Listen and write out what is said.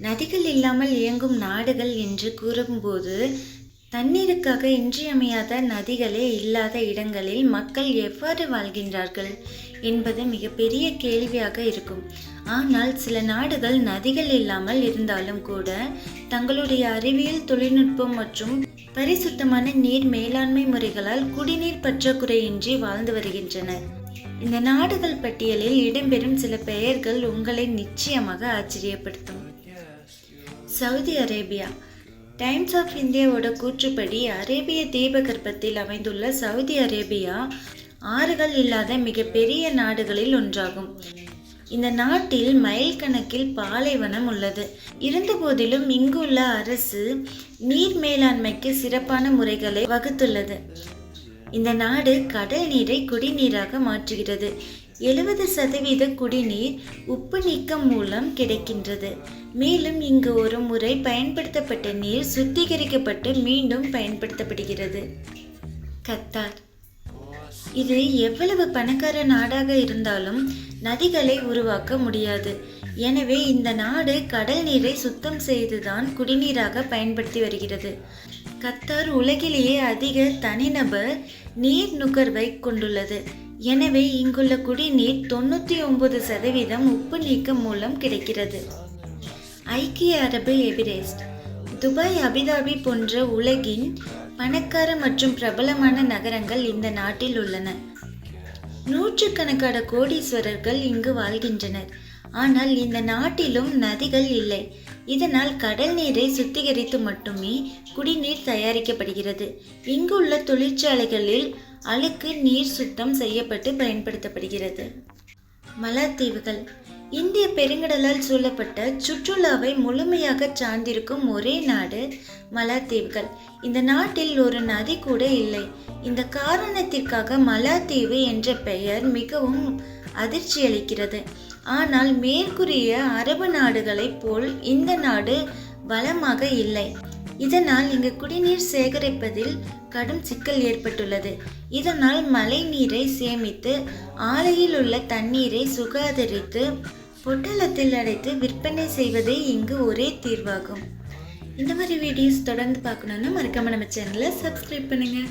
நதிகள் இல்லாமல் இயங்கும் நாடுகள் என்று கூறும்போது தண்ணீருக்காக இன்றியமையாத நதிகளே இல்லாத இடங்களில் மக்கள் எவ்வாறு வாழ்கின்றார்கள் என்பது மிகப்பெரிய கேள்வியாக இருக்கும். ஆனால் சில நாடுகள் நதிகள் இல்லாமல் இருந்தாலும் கூட தங்களுடைய அறிவியல் தொழில்நுட்பம் மற்றும் பரிசுத்தமான நீர் மேலாண்மை முறைகளால் குடிநீர் பற்றாக்குறையின்றி வாழ்ந்து வருகின்றனர் இந்த நாடுகள் பட்டியலில் இடம்பெறும் சில பெயர்கள் உங்களை நிச்சயமாக ஆச்சரியப்படுத்தும். Saudi Arabia. டைம்ஸ் ஆஃப் இந்தியாவோட கூற்றுப்படி அரேபிய தீபகற்பத்தில் அமைந்துள்ள சவுதி அரேபியா ஆறுகள் இல்லாத மிகப்பெரிய நாடுகளில் ஒன்றாகும். இந்த நாட்டில் மைல் கணக்கில் பாலைவனம் உள்ளது. இருந்தபோதிலும் இங்குள்ள அரசு நீர் மேலாண்மைக்கு சிறப்பான முறைகளை வகுத்துள்ளது. இந்த நாடு கடல் நீரை குடிநீராக மாற்றுகிறது. எழுபது சதவீத குடிநீர் உப்பு நீக்கம் மூலம் கிடைக்கின்றது. மேலும் இங்கு ஒரு முறை பயன்படுத்தப்பட்ட நீர் சுத்திகரிக்கப்பட்டு மீண்டும் பயன்படுத்தப்படுகிறது. கத்தார். இது எவ்வளவு பணக்கார நாடாக இருந்தாலும் நதிகளை உருவாக்க முடியாது. எனவே இந்த நாடு கடல் நீரை சுத்தம் செய்துதான் குடிநீராக பயன்படுத்தி வருகிறது. கத்தார் உலகிலேயே அதிக தனிநபர் நீர் நுகர்வை கொண்டுள்ளது. எனவே இங்குள்ள குடிநீர் தொண்ணூற்றி ஒன்பது சதவீதம் உப்பு நீக்கம் மூலம் கிடைக்கிறது. ஐக்கிய அரபு எபிரேஸ்ட் துபாய் அபிதாபி போன்ற உலகின் பணக்கார மற்றும் பிரபலமான நகரங்கள் இந்த நாட்டில் உள்ளன. நூற்றுக்கணக்கான கோடீஸ்வரர்கள் இங்கு வாழ்கின்றனர். ஆனால் இந்த நாட்டிலும் நதிகள் இல்லை. இதனால் கடல் நீரை சுத்திகரித்து மட்டுமே குடிநீர் தயாரிக்கப்படுகிறது. இங்குள்ள தொழிற்சாலைகளில் அழுக்கு நீர் சுத்தம் செய்யப்பட்டு பயன்படுத்தப்படுகிறது. மலத்தீவுகள். இந்திய பெருங்கடலால் சூழப்பட்ட சுற்றுலாவை முழுமையாக சார்ந்திருக்கும் ஒரே நாடு மலாத்தீவுகள். இந்த நாட்டில் ஒரு நதி கூட இல்லை. இந்த காரணத்திற்காக மலாத்தீவு என்ற பெயர் மிகவும் அதிர்ச்சியளிக்கிறது. ஆனால் மேற்கூறிய அரபு நாடுகளைப் போல் இந்த நாடு வளமாக இல்லை. இதனால் இங்கு குடிநீர் சேகரிப்பதில் கடும் சிக்கல் ஏற்பட்டுள்ளது. இதனால் மழை நீரை சேமித்து ஆலையில் உள்ள தண்ணீரை சுகாதரித்து பொட்டலத்தில் அடைத்து விற்பனை செய்வதே இங்கு ஒரே தீர்வாகும். இந்த மாதிரி வீடியோஸ் தொடர்ந்து பார்க்கணுன்னா மறக்காம நம்ம சேனலை சப்ஸ்கிரைப் பண்ணுங்கள்.